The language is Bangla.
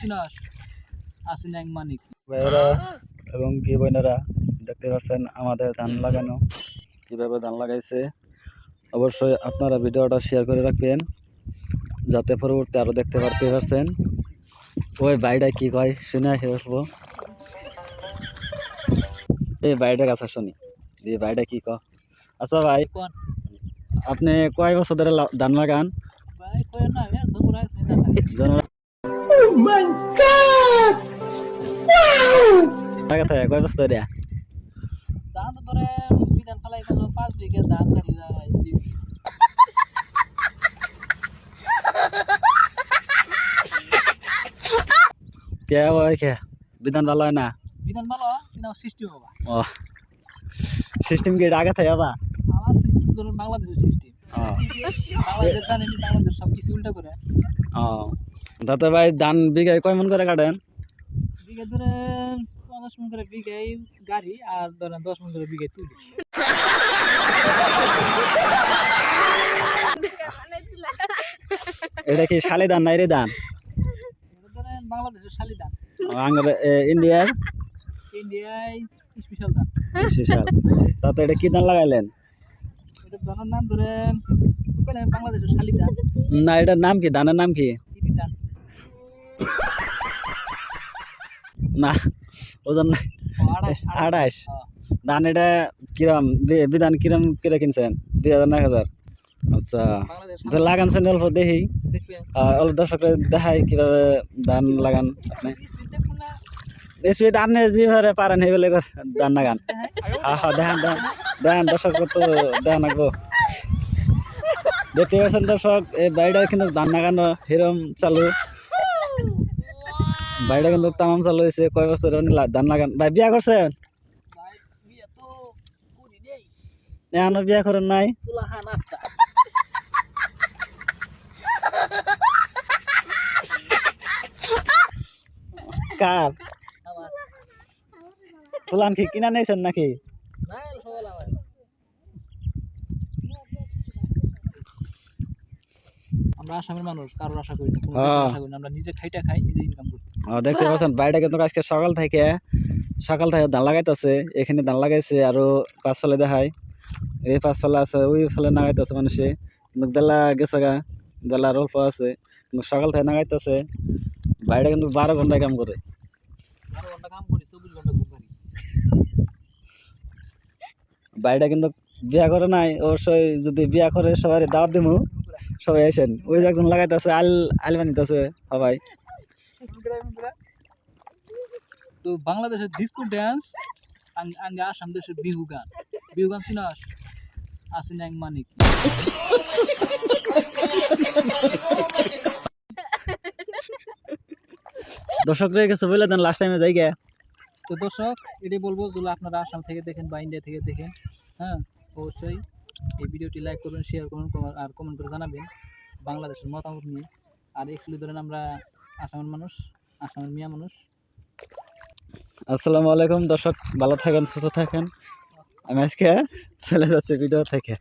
চিনস এক মানিক ভাইয়েরা এবং কি বোনেরা দেখতে পাচ্ছেন আমাদের ধান লাগানো। কীভাবে ধান লাগাইছে? অবশ্যই আপনারা ভিডিওটা শেয়ার করে রাখবেন যাতে পরবর্তী আরও দেখতে পারতে পারছেন। ওই বাইটা কি কয় শুনে আসে আসব এই বাইটার কাছে শুনি। এই বাইটা কি কয়? আচ্ছা ভাই আপনি কয় বছর ধরে ধান লাগান? হয়, কয় বছর ধরে? ধান তো ধরে বিধান ফেলাই পাঁচ বিঘে ধান কাটি যায় কে কে বিধান ভালো হয় না? বিধান ভালো কিন্তু সৃষ্টি হবা। ও সিস্টেম কি আগে থাকে বা আমার সিস্টেম ধরুন বাংলাদেশের সিস্টেম ও। বাংলাদেশ জানেন বাংলাদেশ সব কিছু উল্টা করে। ও তাতে ভাই ধান বিঘায় কয় মন করে কাটেন? বিঘে পঞ্চাশ মন করে বিঘাই গাড়ি আর ধরেন দশ মন করে বিঘাই তুলি। এটা কি শালি ধান নাই রে ধান ধরেন বাংলাদেশের শালি ধান আঙ্গার ইন্ডিয়ার ইন্ডিয়ায়? স্পেশাল ধান বিশাল তাতে এটা কি ধান লাগাইলেন? এটা ধানের নাম ধরেন বাংলাদেশের শালি ধান না এটার নাম কি? ধানের নাম কি? ধান না ওজন হ্যাঁ। ধান এটা কিরম বিধান কিরম কিরে কিনছেন? দুই হাজার না এক হাজার? আচ্ছা। লাগানছেন অল্প দেখি। অল্প দর্শকরা দেখাই কীভাবে ধান লাগান আপনি। দেখুন না স্পিড আপনি যেভাবে পারেন সেইভাবে ধান লাগান। দেখান দেখান দর্শক তো দেখান আগো দেখতে পাচ্ছেন দর্শক এই বাড়িটা কিন্তু ধান লাগানো হিরম চালু। বাড়িটা কিন্তু তামাম চালু হয়েছে কয় বছর ধান লাগান ভাই, বিয়া করছেন এখনও বিয়া করেন নাই। কার ফুলান কি, কিনা নিয়েছেন নাকি না সবাই আমার আমরা আসামের মানুষ কারোর আশা করি না কোনো কিছুর। আশা করি না আমরা নিজে খাইটা খাই নিজে ইনকাম করি। দেখতে পাচ্ছেন বাড়িটা কিন্তু আজকে সকাল থেকে সকাল থেকে ধান লাগাইতেছে এখানে ধান লাগাইছে আরও পাঁচ ফলে দেখায়। এই পাঁচ ফলে আছে ওই ফলে নাগাইতেছে মানুষে। কিন্তু বেলা গেছে গা বেলার অল্প আছে কিন্তু সকাল থেকে নাগাইতেছে বাড়িটা কিন্তু বারো ঘন্টায় কাম করে। বারো ঘণ্টা কাম করি চব্বিশ ঘণ্টা ঘুম পারি। বাড়িটা কিন্তু বিয়া করে নাই অবশ্যই যদি বিয়া করে সবাই দাওয়াত দিমু। সবাই আসেন। ওই যে একজন লাগাইতেছে আল আল বানিতেছে সবাই। তো বাংলাদেশের ডিস্কো ড্যান্স আঙ্গে আসাম দেশের বিহু গান। বিহু গান চিনাস আসিন এক মানিক। দর্শক রয়ে গেছে বুঝলে দেন লাস্ট টাইমে যাই গে তো দর্শক এটাই বলব যদি আপনারা আসাম থেকে দেখেন বা ইন্ডিয়া থেকে দেখেন হ্যাঁ অবশ্যই। এই ভিডিওটি লাইক করবেন শেয়ার করবেন আর কমেন্ট করে জানাবেন বাংলাদেশের মতামত নিয়ে। আর একচুয়ালি ধরেন আমরা আসামের মানুষ, আসামের মিয়া মানুষ। আসসালামু আলাইকুম দর্শক, ভালো থাকেন, সুস্থ থাকেন। আমি আজকে চলে যাচ্ছি ভিডিও থেকে।